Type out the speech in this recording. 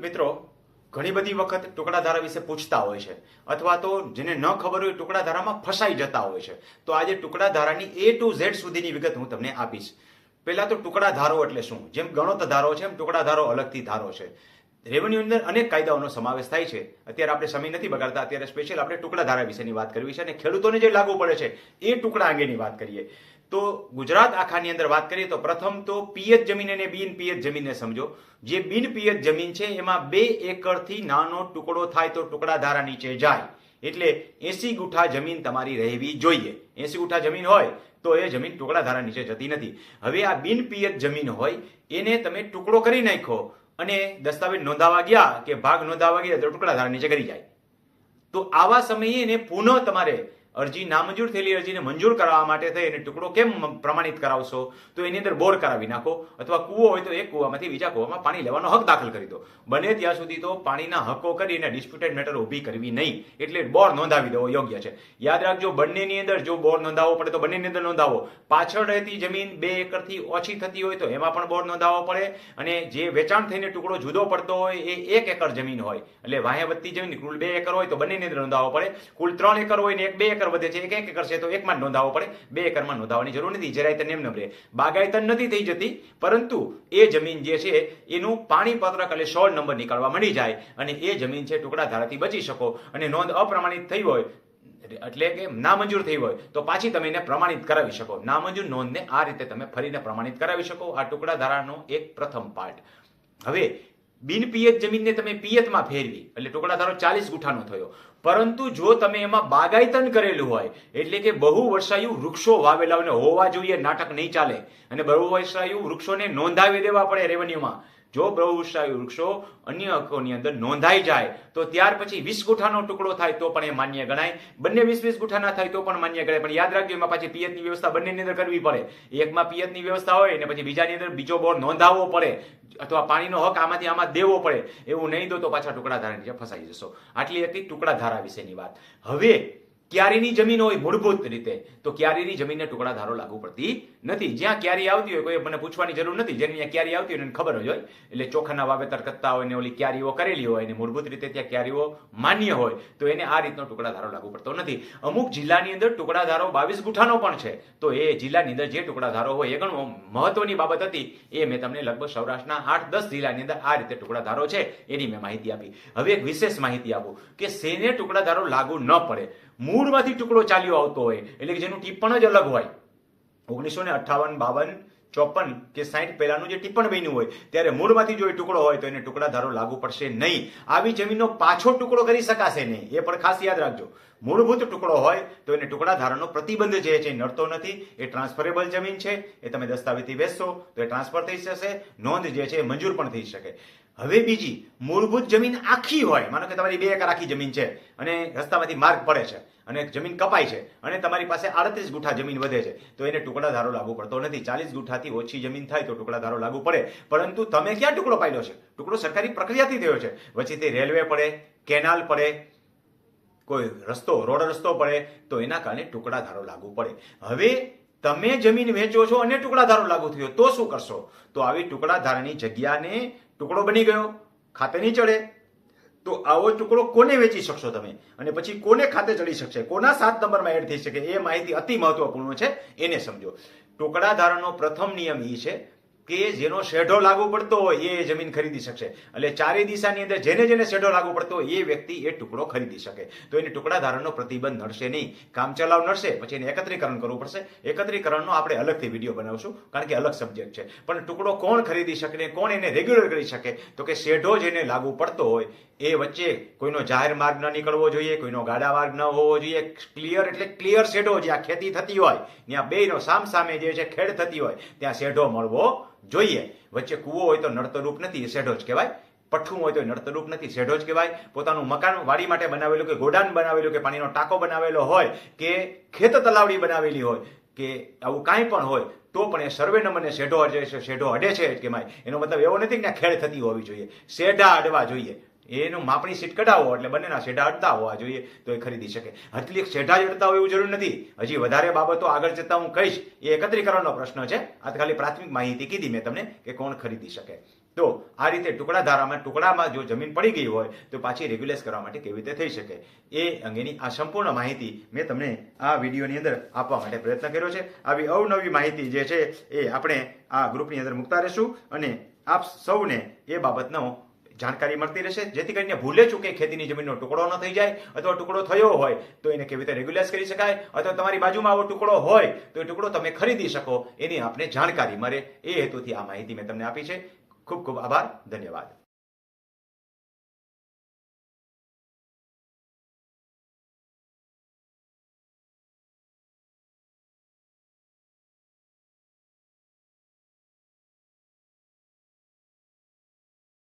મિત્રો, ઘણી બધી વખત ટુકડાધારા વિશે પૂછતા હોય છે, અથવા તો જેને ન ખબર હોય ટુકડાધારામાં ફસાઈ જતા હોય છે. તો આજે ટુકડાધારાની એ ટુ ઝેડ સુધીની વિગત હું તમને આપીશ. પહેલા તો ટુકડાધારો એટલે શું? જેમ ગણોત ધારો છે, એમ ટુકડાધારો અલગથી ધારો છે. રેવન્યુ અંદર અનેક કાયદાઓનો સમાવેશ થાય છે. અત્યારે આપણે સમય નથી બગાડતા, અત્યારે સ્પેશિયલ આપણે ટુકડાધારા વિશેની વાત કરવી છે અને ખેડૂતોને જે લાગુ પડે છે, એ ટુકડા અંગેની વાત કરીએ. તો ગુજરાત આખાની અંદર વાત કરીએ તો પ્રથમ તો પિયત જમીન અને બિન પિયત જમીનને સમજો. જે બિન પિયત જમીન છે, એમાં બે એકરથી નાનો ટુકડો થાય તો ટુકડા ધારા નીચે જાય. એટલે એસી ગુઠા જમીન તમારી રહેવી જોઈએ. એસી ગુઠા જમીન હોય તો એ જમીન ટુકડા ધારા નીચે જતી નથી. હવે આ બિન પિયત જમીન હોય, એને તમે ટુકડો કરી નાખો અને દસ્તાવેજ નોંધાવા ગયા કે ભાગ નોંધાવા ગયા તો ટુકડાધારા નીચે કરી જાય. તો આવા સમયે એને પુનઃ તમારે અરજી નામંજૂર થયેલી અરજીને મંજૂર કરવા માટે થઈ અને ટુકડો કેમ પ્રમાણિત કરાવશો? તો એની અંદર બોર કરાવી નાખો. અથવા કૂવો હોય તો એક કૂવામાંથી બીજા કૂવામાં પાણી લેવાનો હક દાખલ કરી દો. બને ત્યાં સુધી તો પાણીના હકો કરીને ડિસ્પ્યુટેડ મેટર ઊભી કરવી નહીં. એટલે બોર નોંધાવી દેવો યોગ્ય છે. યાદ રાખજો, બંનેની અંદર જો બોર નોંધાવવો પડે તો બંનેની અંદર નોંધાવો. પાછળ રહેતી જમીન બે એકરથી ઓછી થતી હોય તો એમાં પણ બોર નોંધાવવો પડે. અને જે વેચાણ થઈને ટુકડો જુદો પડતો હોય એ એક એકર જમીન હોય. એટલે વાહે વધતી જમીન, કુલ બે એકર હોય તો બંનેની અંદર નોંધાવવો પડે. કુલ ત્રણ એકર હોય ને એક બે એકર વધે છે એક એક એકર છે તો એકમાં જ પડે. બે એકરમાં નોંધાવવાની જરૂર નથી જરાયતન એમ નમરે બાગાયતન નથી થઈ જતી, પરંતુ એ જમીન જે છે, એનું પાણી પત્રક એટલે સોળ નંબર નીકળવા મળી જાય અને એ જમીન છે, ટુકડા ધારાથી બચી શકો. અને નોંધ અપ્રમાણિત થઈ હોય, એટલે કે નામંજૂર થઈ હોય, તો પાછી તમે એને પ્રમાણિત કરાવી શકો. નામંજૂર નોંધને આ રીતે તમે ફરીને પ્રમાણિત કરાવી શકો. આ ટુકડા ધારાનો એક પ્રથમ પાર્ટ હવે બિન પિયત જમીનને તમે પિયતમાં ફેરવી, એટલે ટુકડા ધારો ચાલીસ ગુઠાનો થયો. પરંતુ જો તમે એમાં બાગાયતન કરેલું હોય, એટલે કે બહુ વર્ષાયુ વૃક્ષો વાવેલા હોવા જોઈએ, નાટક નહીં ચાલે. અને બહુ વર્ષાયુ વૃક્ષોને નોંધાવી દેવા પડે રેવન્યુમાં. જો બહુવર્ષાયુ વૃક્ષો અન્ય હકોની અંદર નોંધાઈ જાય, તો ત્યાર પછી વીસ ગુઠાનો ટુકડો થાય તો પણ એ માન્ય ગણાય. બંને વીસ વીસ ગુઠાના થાય તો પણ માન્ય ગણાય. પણ યાદ રાખજો, એમાં પાછી પિયતની વ્યવસ્થા બંનેની અંદર કરવી પડે. એકમાં પિયતની વ્યવસ્થા હોય અને પછી બીજાની અંદર બીજો બોર નોંધાવવો પડે. અથવા પાણીનો હક આમાંથી આમાં દેવો પડે. એવું નહીં દો તો પાછા ટુકડા ધારા નીચે ફસાઈ જશો. આટલી હતી ટુકડા ધારા વિશેની વાત. હવે ક્યારીની જમીન હોય મૂળભૂત રીતે, તો ક્યારીની જમીનને ટુકડા ધારો લાગુ પડતી નથી. જ્યાં ક્યારી આવતી હોય, કોઈ મને પૂછવાની જરૂર નથી. જેની ત્યાં ક્યારી આવતી હોય એને ખબર જ હોય. એટલે ચોખાના વાવેતર કરતા હોય ને ઓલી ક્યારીઓ કરેલી હોય અને મૂળભૂત રીતે ત્યાં ક્યારીઓ માન્ય હોય, તો એને આ રીતનો ટુકડા ધારો લાગુ પડતો નથી. અમુક જિલ્લાની અંદર ટુકડા ધારો બાવીસ ગુઠાનો પણ છે. તો એ જિલ્લાની અંદર જે ટુકડા ધારો હોય, એ ઘણો મહત્વની બાબત હતી. એ મેં તમને લગભગ સૌરાષ્ટ્રના આઠ દસ જિલ્લાની અંદર આ રીતે ટુકડા ધારો છે, એની મેં માહિતી આપી. હવે એક વિશેષ માહિતી આપું કે શેને ટુકડા ધારો લાગુ ન પડે. મૂળમાંથી ટુકડો ચાલ્યો આવતો હોય, એટલે કે જેનું ટિપ્પણ જ અલગ હોય. ઓગણીસો ને અઠ્ઠાવન, બાવન, ચોપન કે સાઠ પહેલાનું જે ટીપણ બન્યું હોય, ત્યારે મૂળમાંથી જો એ ટુકડો હોય તો એને ટુકડા ધારો લાગુ પડશે નહીં. આવી જમીનનો પાછો ટુકડો કરી શકાશે નહીં. એ પણ ખાસ યાદ રાખજો. મૂળભૂત ટુકડો હોય તો એને ટુકડા ધારાનો પ્રતિબંધ જે છે નડતો નથી. એ ટ્રાન્સફરેબલ જમીન છે. એ તમે દસ્તાવેજથી વેચશો તો એ ટ્રાન્સફર થઈ જશે. નોંધ જે છે મંજૂર પણ થઈ શકે. હવે બીજી, મૂળભૂત જમીન આખી હોય. માનો કે તમારી બે એકર આખી જમીન છે અને રસ્તામાંથી માર્ગ પડે છે. અને જમીન કપાય છે અને તમારી પાસે આડત્રીસ ગુઠા જમીન વધે છે, તો એને ટુકડાધારો લાગુ પડતો નથી. ચાલીસ ગુઠાથી ઓછી જમીન થાય તો ટુકડા ધારો લાગુ પડે. પરંતુ તમે ક્યાં ટુકડો પાડ્યો છે? ટુકડો સરકારી પ્રક્રિયાથી થયો છે. પછી તે રેલવે પડે, કેનાલ પડે, કોઈ રસ્તો, રોડ રસ્તો પડે, તો એના કારણે ટુકડા ધારો લાગુ પડે. હવે તમે જમીન વેચો છો અને ટુકડા ધારો લાગુ થયો, તો શું કરશો? તો આવી ટુકડા ધારાની જગ્યાને ટુકડો બની ગયો, ખાતે નહીં ચડે. તો આવો ટુકડો કોને વેચી શકશો તમે? અને પછી કોને ખાતે ચડી શકશે? કોના સાત નંબરમાં એડ થઈ શકે? એ માહિતી અતિ મહત્વપૂર્ણ છે, એને સમજો. ટુકડા ધારણનો પ્રથમ નિયમ એ છે કે જેનો શેઢો લાગુ પડતો હોય એ જમીન ખરીદી શકશે. એટલે ચારે દિશાની અંદર જેને જેને શેઢો લાગુ પડતો હોય એ વ્યક્તિ એ ટુકડો ખરીદી શકે. તો એને ટુકડા ધારણનો પ્રતિબંધ નડશે નહીં. કામ ચલાવ નડશે, પછી એને એકત્રીકરણ કરવું પડશે. એકત્રીકરણનો આપણે અલગથી વીડિયો બનાવશું, કારણ કે અલગ સબ્જેક્ટ છે. પણ ટુકડો કોણ ખરીદી શકે કોણ એને રેગ્યુલર કરી શકે? તો કે શેઢો જેને લાગુ પડતો હોય એ વચ્ચે કોઈનો જાહેર માર્ગ ન નીકળવો જોઈએ, કોઈનો ગાડા માર્ગ ન હોવો જોઈએ. ક્લિયર એટલે ક્લિયર શેઢો જ્યાં ખેતી થતી હોય, ત્યાં બેયનો સામ સામે જે છે ખેડ થતી હોય, ત્યાં શેઢો મળવો જોઈએ. વચ્ચે કૂવો હોય તો નડતરૂપ નથી, એ શેઢો જ કહેવાય. પઠ્ઠું હોય તો નડતરૂપ નથી, શેઢો જ કહેવાય. પોતાનું મકાન વાડી માટે બનાવેલું કે ગોડાન બનાવેલું કે પાણીનો ટાંકો બનાવેલો હોય કે ખેત તલાવડી બનાવેલી હોય કે આવું કાંઈ પણ હોય, તો પણ એ સર્વે નંબરને શેઢો અડે છે, શેઢો અડે છે કે માય એનો મતલબ એવો નથી કે ખેડ થતી હોવી જોઈએ. શેઢા અડવા જોઈએ. એનું માપણી સીટ કઢાવો એટલે બંનેના શેઢા અડતા હોવા જોઈએ તો એ ખરીદી શકે. હટલી શેઢા જ અડતા હોય એવું જરૂર નથી. હજી વધારે બાબતો આગળ જતા હું કહીશ, એ એકત્રીકરણનો પ્રશ્ન છે. આ ખાલી પ્રાથમિક માહિતી કીધી મેં તમને કે કોણ ખરીદી શકે. તો આ રીતે ટુકડા ધારામાં ટુકડામાં જો જમીન પડી ગઈ હોય, તો પાછી રેગ્યુલાઇઝ કરવા માટે કેવી રીતે થઈ શકે? એ અંગેની આ સંપૂર્ણ માહિતી મેં તમને આ વિડીયોની અંદર આપવા માટે પ્રયત્ન કર્યો છે. આવી અવનવી માહિતી જે છે, એ આપણે આ ગ્રુપની અંદર મૂકતા રહીશું અને આપ સૌને એ બાબતનો જાણકારી મળતી રહેશે. જેથી કરીને ભૂલે ચૂકે ખેતીની જમીનનો ટુકડો ન થઈ જાય અથવા ટુકડો થયો હોય, તો એને કેવી રીતે રેગ્યુલાઇઝ કરી શકાય? અથવા તમારી બાજુમાં આવો ટુકડો હોય, તો એ ટુકડો તમે ખરીદી શકો. એની આપને જાણકારી મળે. એ હેતુથી આ માહિતી મેં તમને આપી છે. ખૂબ ખૂબ આભાર. ધન્યવાદ.